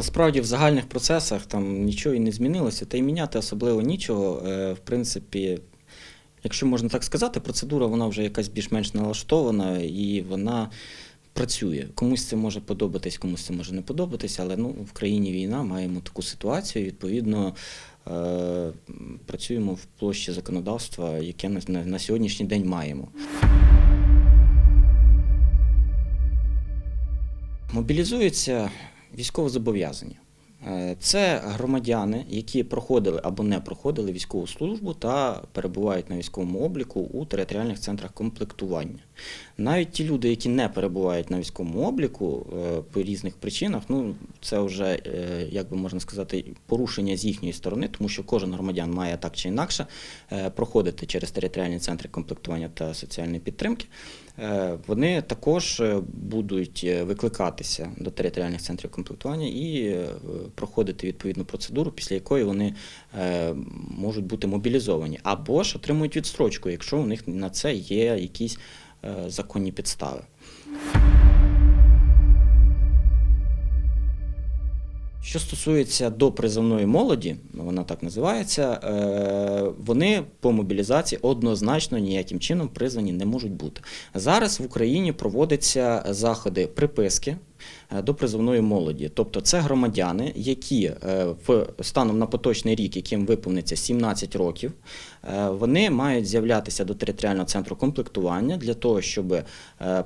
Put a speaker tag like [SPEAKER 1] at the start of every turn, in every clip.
[SPEAKER 1] Ну, справді в загальних процесах там нічого і не змінилося, та й міняти особливо нічого. Е, В принципі, якщо можна так сказати, процедура вона вже якась більш-менш налаштована і вона працює. Комусь це може подобатись, комусь це може не подобатись, але ну, в країні війна, маємо таку ситуацію. Відповідно, е, працюємо в площі законодавства, яке на, сьогоднішній день маємо. Мобілізуються військовозобов'язані. Е, Це громадяни, які проходили або не проходили військову службу та перебувають на військовому обліку у територіальних центрах комплектування. Навіть ті люди, які не перебувають на військовому обліку е, по різних причинах, ну це вже, е, як би можна сказати, порушення з їхньої сторони, тому що кожен громадян має так чи інакше е, проходити через територіальні центри комплектування та соціальної підтримки. Вони також будуть викликатися до територіальних центрів комплектування і проходити відповідну процедуру, після якої вони можуть бути мобілізовані, або ж отримують відстрочку, якщо у них на це є якісь законні підстави. Що стосується допризовної молоді, вона так називається, е, вони по мобілізації однозначно ніяким чином призвані не можуть бути. Зараз в Україні проводяться заходи приписки е, до призовної молоді. Тобто це громадяни, які е, в станом на поточний рік, яким виповниться 17 років, е, вони мають з'являтися до територіального центру комплектування для того, щоб е,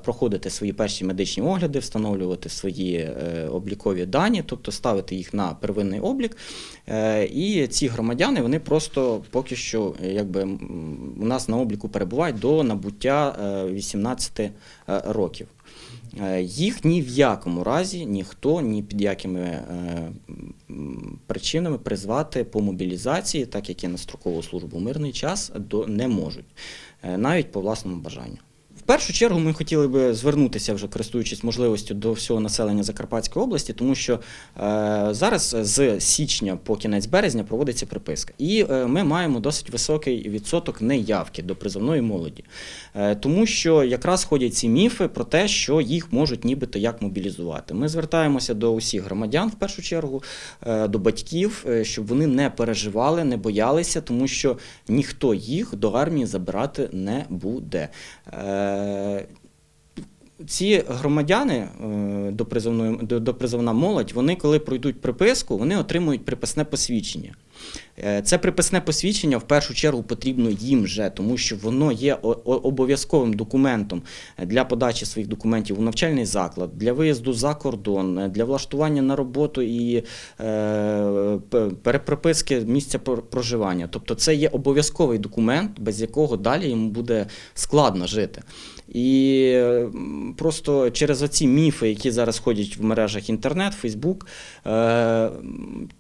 [SPEAKER 1] проходити свої перші медичні огляди, встановлювати свої е, облікові дані, тобто ставити їх на первинний облік. Е, І ці громадяни вони просто поки що е, якби, у нас на обліку перебувають до набуття е, 18 е, років. Е, Їх ні в якому разі ніхто ні під якими е, причинами призвати по мобілізації, так як і на строкову службу мирний час, не можуть, е, навіть по власному бажанню. Першу чергу ми хотіли би звернутися, вже користуючись можливістю до всього населення Закарпатської області, тому що е, зараз з січня по кінець березня проводиться приписка, і е, ми маємо досить високий відсоток неявки до призовної молоді, е, тому що якраз ходять ці міфи про те, що їх можуть нібито як мобілізувати. Ми звертаємося до усіх громадян в першу чергу, до батьків, щоб вони не переживали, не боялися, тому що ніхто їх до армії забирати не буде. Е, ці громадяни е, до призовної до, призовна молодь, вони коли пройдуть приписку, вони отримують приписне посвідчення. Е, Це приписне посвідчення в першу чергу потрібно їм вже, тому що воно є обов'язковим документом для подачі своїх документів у навчальний заклад, для виїзду за кордон, е, для влаштування на роботу і переприписки місця пр- проживання. Тобто це є обов'язковий документ, без якого далі йому буде складно жити. І просто через оці міфи, які зараз ходять в мережах інтернет, Фейсбук, е,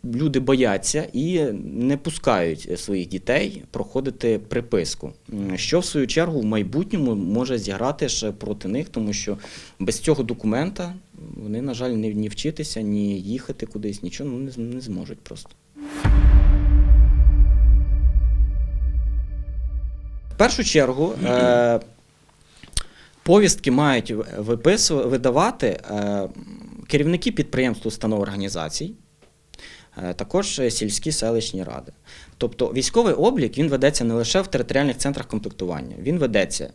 [SPEAKER 1] люди бояться і не пускають своїх дітей проходити приписку, що в свою чергу в майбутньому може зіграти ще проти них, тому що без цього документа вони, на жаль, не, ні вчитися, ні їхати кудись, нічого ну, не зможуть просто. В першу чергу е, повістки мають видавати е, керівники підприємств, установ організацій, е, також сільські селищні ради. Тобто військовий облік він ведеться не лише в територіальних центрах комплектування, він ведеться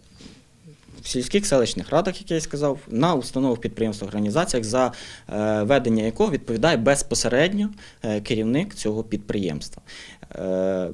[SPEAKER 1] в сільських селищних радах, як я і сказав, на установах підприємствах, організаціях, за е, ведення якого відповідає безпосередньо керівник цього підприємства.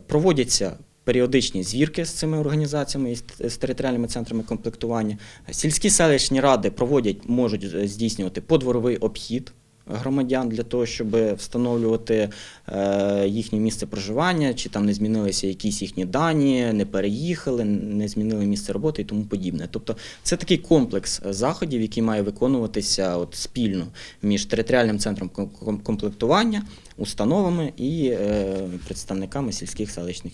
[SPEAKER 1] Проводяться періодичні звірки з цими організаціями і з- територіальними центрами комплектування. Сільські селищні ради проводять, можуть е, здійснювати подворовий обхід громадян для того, щоб встановлювати е, їхнє місце проживання, чи там не змінилися якісь їхні дані, не переїхали, не змінили місце роботи і тому подібне. Тобто це такий комплекс заходів, який має виконуватися от спільно між територіальним центром ком- ком- комплектування, установами і е, представниками сільських селищних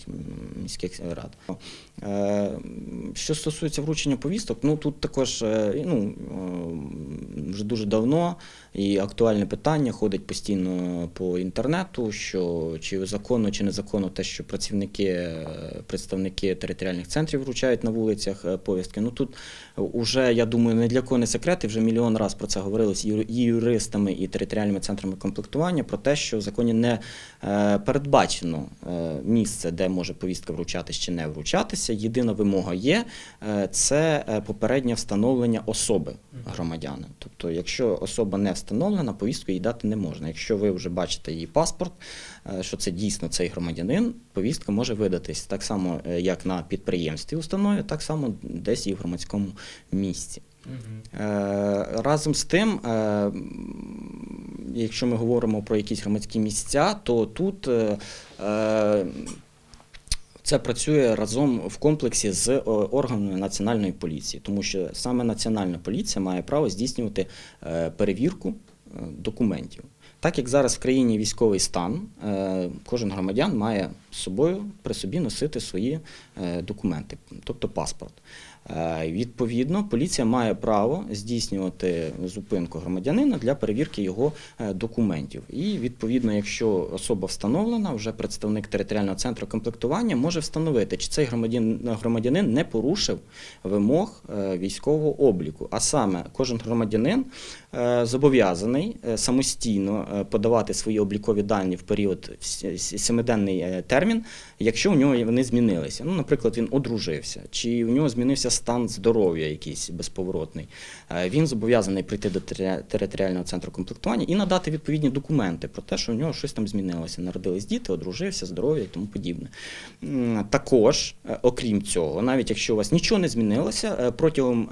[SPEAKER 1] міських рад. Е, Що стосується вручення повісток, ну тут також ну, вже дуже давно і актуальне питання ходить постійно по інтернету, що чи законно, чи незаконно те, що працівники, е, представники територіальних центрів вручають на вулицях е, повістки. Ну тут уже, я думаю, не для кого не секрет, і вже мільйон раз про це юр- і юристами, і територіальними центрами комплектування про те, що в законі не е, передбачено місце, де може повістка вручатись чи не вручатися. Єдина вимога є це попереднє встановлення особи громадяна. Тобто, якщо особа не встановлена, повістку їй дати не можна. Якщо ви вже бачите її паспорт, е, що це дійсно цей громадянин, повістка може видатись так само, е, як на підприємстві установі, так само десь і в громадському місці. Е, Разом з тим, якщо ми говоримо про якісь громадські місця, то тут це працює разом в комплексі з е, органами національної поліції, тому що саме національна поліція має право здійснювати е, перевірку е, документів. Так як зараз в країні військовий стан, кожен громадян має з собою при собі носити свої документи, тобто паспорт. Е, Відповідно, поліція має право здійснювати зупинку громадянина для перевірки його е, документів. І відповідно, якщо особа встановлена, вже представник територіального центру комплектування може встановити, чи цей громадянин, не порушив вимог е, військового обліку. А саме кожен громадянин зобов'язаний самостійно подавати свої облікові дані в період семиденний термін, якщо у нього вони змінилися. Ну, наприклад, він одружився, чи у нього змінився стан здоров'я якийсь безповоротний. Е, Він зобов'язаний прийти до територіального центру комплектування і надати відповідні документи про те, що у нього щось там змінилося. Народились діти, одружився, здоров'я і тому подібне. Також, е, окрім цього, навіть якщо у вас нічого не змінилося, е, протягом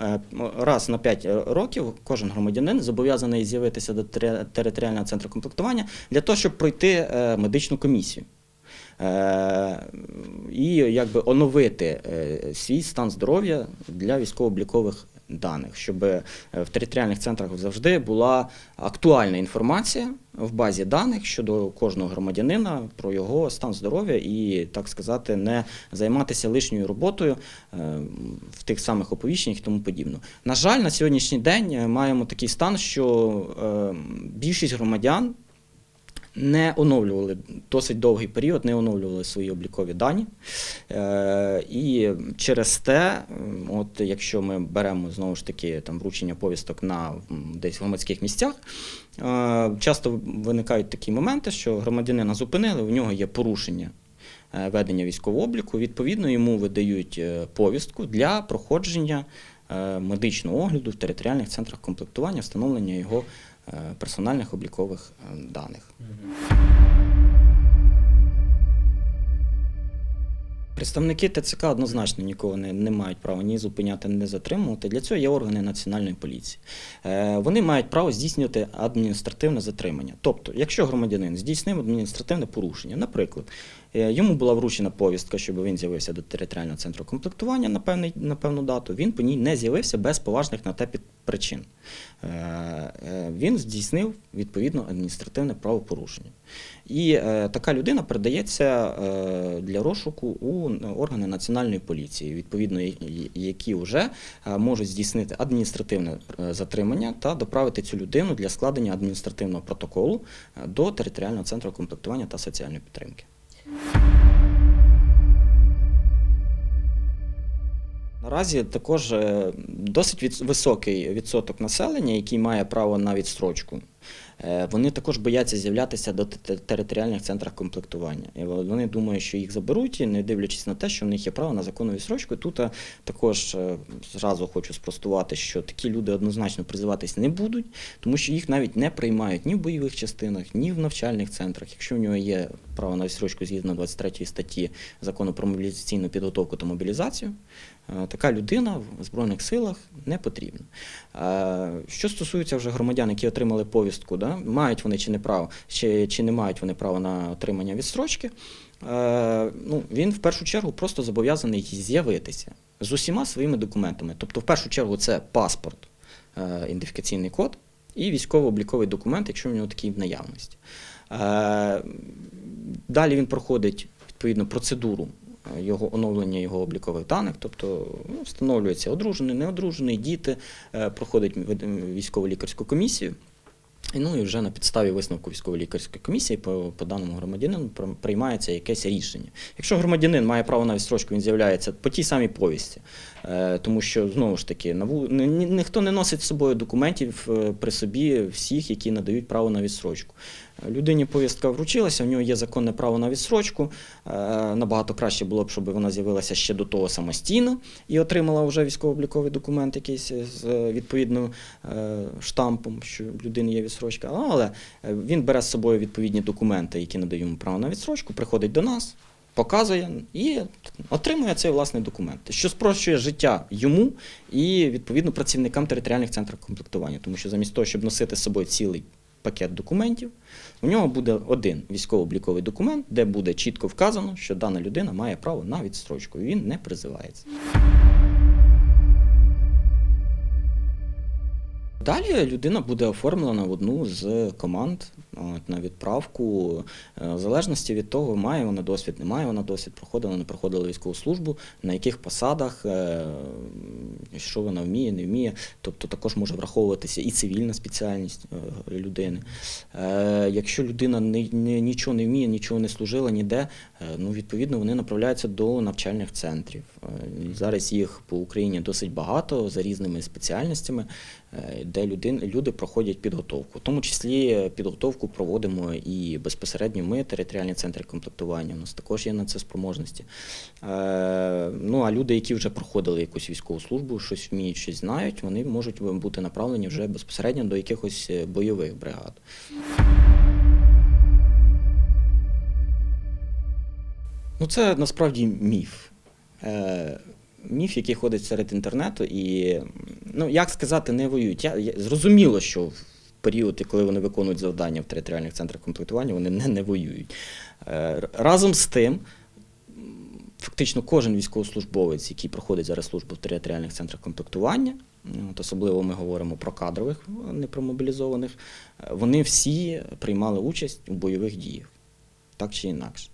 [SPEAKER 1] раз на 5 років кожен громадянин зобов'язаний з'явитися до територіального центру комплектування для того, щоб пройти медичну комісію. Е, і якби оновити е, свій стан здоров'я для військово-облікових даних, щоб е, в територіальних центрах завжди була актуальна інформація в базі даних щодо кожного громадянина про його стан здоров'я і, так сказати, не займатися лишньою роботою в тих самих оповіщеннях і тому подібне. На жаль, на сьогоднішній день маємо такий стан, що більшість громадян не оновлювали досить довгий період, не оновлювали свої облікові дані. Е, і через те, от якщо ми беремо знову ж таки там вручення повісток на десь громадських місцях, е, часто виникають такі моменти, що громадянина зупинили, у нього є порушення. е, Ведення військового обліку, відповідно, йому видають повістку для проходження медичного огляду в територіальних центрах комплектування, встановлення його персональних облікових е, даних. Представники ТЦК однозначно нікого не, не мають права ні зупиняти, ні затримувати. Для цього є органи національної поліції. Е, вони мають право здійснювати адміністративне затримання. Тобто, якщо громадянин здійснив адміністративне порушення, наприклад, е, йому була вручена повістка, щоб він з'явився до територіального центру комплектування на, певний, на певну дату, він по ній не з'явився без поважних на те під- причин. Е, е, він здійснив відповідно адміністративне правопорушення. І е, така людина передається е, для розшуку у органи національної поліції, відповідно, які вже е, можуть здійснити адміністративне е, затримання та доправити цю людину для складення адміністративного протоколу е, до територіального центру комплектування та соціальної підтримки. Наразі також е, досить високий відсоток населення, який має право на відстрочку. Е, Вони також бояться з'являтися до територіальних центрах комплектування. І вони думають, що їх заберуть, і не дивлячись на те, що в них є право на законну відстрочку. Тут е, також е, зразу хочу спростувати, що такі люди однозначно призиватись не будуть, тому що їх навіть не приймають ні в бойових частинах, ні в навчальних центрах. Якщо в нього є право на відстрочку згідно 23 статті закону про мобілізаційну підготовку та мобілізацію, така людина в Збройних силах не потрібна. Що стосується вже громадян, які отримали повістку, да, мають вони чи не право, чи, чи не мають вони право на отримання відстрочки, е, ну, він в першу чергу просто зобов'язаний з'явитися з усіма своїми документами. Тобто, в першу чергу, це паспорт, е, ідентифікаційний код і військово-обліковий документ, якщо в нього такий в наявності. Е, Далі він проходить відповідно процедуру е, його оновлення його облікових даних, тобто ну, встановлюється одружений, неодружений, діти, е, проходить військово-лікарську комісію. Ну і вже на підставі висновку військово-лікарської комісії по, по даному громадянину приймається якесь рішення. Якщо громадянин має право на відстрочку, він з'являється по тій самій повісті, е, тому що знову ж таки на ні- ні- ніхто не носить з собою документів е, при собі всіх, які надають право на відстрочку. Людині повістка вручилася, в нього є законне право на відстрочку. Е, Набагато краще було б, щоб вона з'явилася ще до того самостійно і отримала вже військово-обліковий документ якийсь з відповідним е, штампом, що в людини є відстрочка. Але е, він бере з собою відповідні документи, які надають йому право на відстрочку, приходить до нас. Показує і отримує цей власний документ, що спрощує життя йому і відповідно працівникам територіальних центрів комплектування, тому що замість того, щоб носити з собою цілий пакет документів, у нього буде один військово-обліковий документ, де буде чітко вказано, що дана людина має право на відстрочку, він не призивається. Далі людина буде оформлена в одну з команд от, на відправку, е, в залежності від того, має вона досвід, не має вона досвід, проходила, не проходила військову службу, на яких посадах, е, що вона вміє, не вміє. Тобто також може враховуватися і цивільна спеціальність е, людини. Якщо людина не, нічого не вміє, нічого не служила ніде, ну, відповідно вони направляються до навчальних центрів. Зараз їх по Україні досить багато за різними спеціальностями, де людин, люди проходять підготовку. В тому числі е, підготовку проводимо і безпосередньо ми, територіальні центри комплектування. У нас також є на це спроможності. Е, Ну а люди, які вже проходили якусь військову службу, щось вміють, щось знають, вони можуть бути направлені вже безпосередньо до якихось е, бойових бригад. Ну, це насправді міф. Е, міф, який ходить серед інтернету, і ну як сказати, не воюють. Я, я зрозуміло, що в період, коли вони виконують завдання в територіальних центрах комплектування, вони не, не воюють. Е, разом з тим. Фактично кожен військовослужбовець, який проходить зараз службу в територіальних центрах комплектування, от особливо ми говоримо про кадрових, не про мобілізованих, е, вони всі приймали участь у бойових діях, так чи інакше.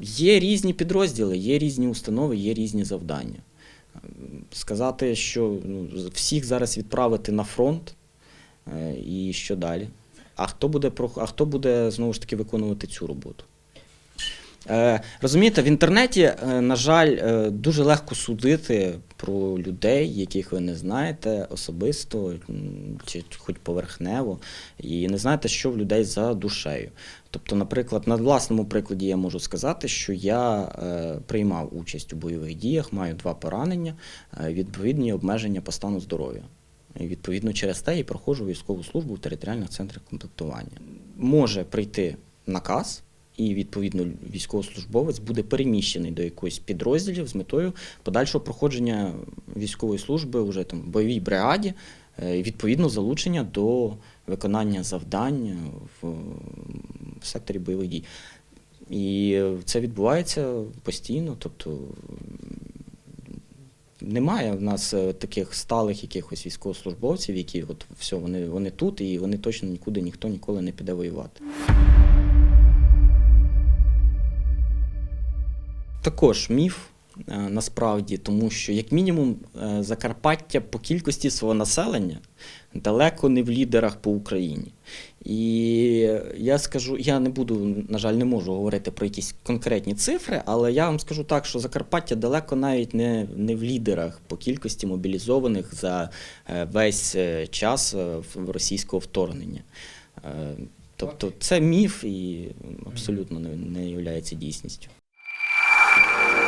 [SPEAKER 1] Є різні підрозділи, є різні установи, є різні завдання. Е, Сказати, що ну, всіх зараз відправити на фронт е, і що далі? А хто буде, а хто буде знову ж таки виконувати цю роботу? Е, розумієте, в інтернеті, е, на жаль, дуже легко судити про людей, яких ви не знаєте особисто чи хоч поверхнево, і не знаєте, що в людей за душею. Тобто, наприклад, на власному прикладі я можу сказати, що я е, приймав участь у бойових діях, маю два поранення, е, відповідні обмеження по стану здоров'я. І відповідно через те і проходжу військову службу в територіальних центрах комплектування. Може прийти наказ, і відповідно військовослужбовець буде переміщений до якоїсь підрозділів з метою подальшого проходження військової служби вже там в бойовій бригаді, е, і відповідно залучення до виконання завдань в, в секторі бойових дій. І це відбувається постійно, тобто немає в нас е, таких сталих якихось військовослужбовців, які от все, вони, вони тут і вони точно нікуди ніхто ніколи не піде воювати. Також міф е, насправді, тому що, як мінімум, е, Закарпаття по кількості свого населення далеко не в лідерах по Україні. І я скажу, я не буду, на жаль, не можу говорити про якісь конкретні цифри, але я вам скажу так, що Закарпаття далеко навіть не, не в лідерах по кількості мобілізованих за е, весь час російського вторгнення. Тобто це міф і абсолютно не, не є дійсністю. Thank you.